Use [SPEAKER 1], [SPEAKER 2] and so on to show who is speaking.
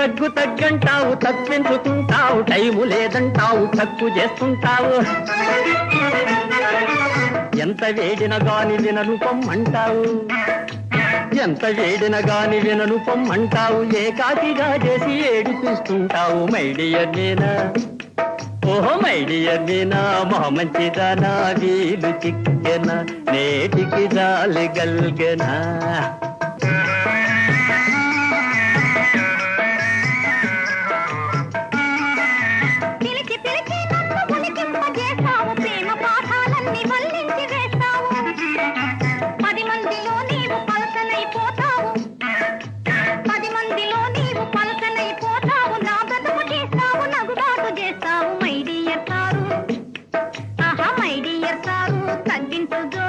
[SPEAKER 1] తగ్గు తగ్గంటావు తప్పించుతుంటావు టైము లేదంటావు తక్కు చేస్తుంటావు. ఎంత వేడిన గాని వినను పొమ్మంటావు. ఎంత వేడిన గాని వినను పొమ్మంటావు. ఏకాకిగా చేసి ఏడిపిస్తుంటావు మైడియర్ నేనా ఓహో మైడియర్ నేనా మా మంచిదానా వీలు చిక్కెనా నేటికి జాలి గల్గెనా. Looking for good.